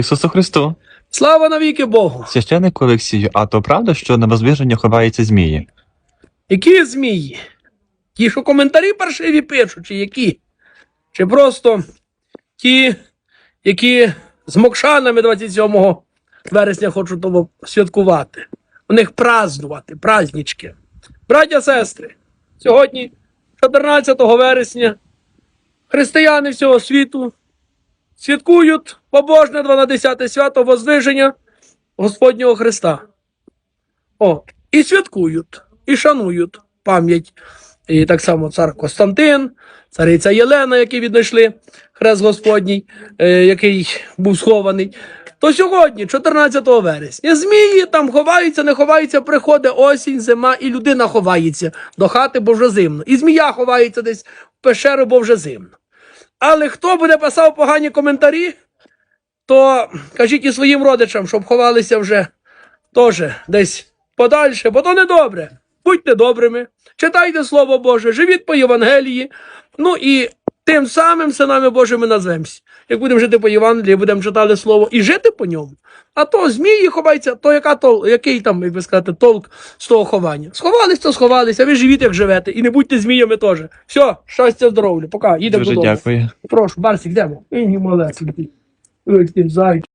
Ісусу Христу, Слава навіки Богу! священнику Олексію, а то правда, що на возвиження ховаються змії? Які змії? Ті, що коментарі паршиві пишуть, чи які? Чи просто ті, які з мокшанами 27 вересня хочуть того святкувати. У них празднувати, празднички. Браття, сестри, сьогодні, 14 вересня, християни всього світу святкують побожне 12 свято Воздвиження Господнього Христа. О, і святкують, і шанують пам'ять. І так само цар Костянтин, цариця Єлена, які віднайшли хрест Господній, е, який був схований. То сьогодні, 14 вересня, змії там ховаються, не ховаються, приходить осінь, зима, і людина ховається до хати, бо вже зимно. І змія ховається десь в пещеру, бо вже зимно. Але хто буде писав погані коментарі, то кажіть і своїм родичам, щоб ховалися вже теж десь подальше, бо то не добре. Будьте добрими, читайте Слово Боже, живіть по Євангелії. Ну і тим самим синами Божими назвемося. Як будемо жити по Євангелії, будемо читати Слово і жити по ньому. А то змії ховаються, то яка тол, який там, як би сказати, толк з того ховання? Сховались, то сховались, а ви живіть, як живете, і не будьте зміями теж. Все, щастя, здоров'я, пока, їдемо Дуже додому. дякую. Прошу, Барсик, йдемо. І молодець. durchgesagt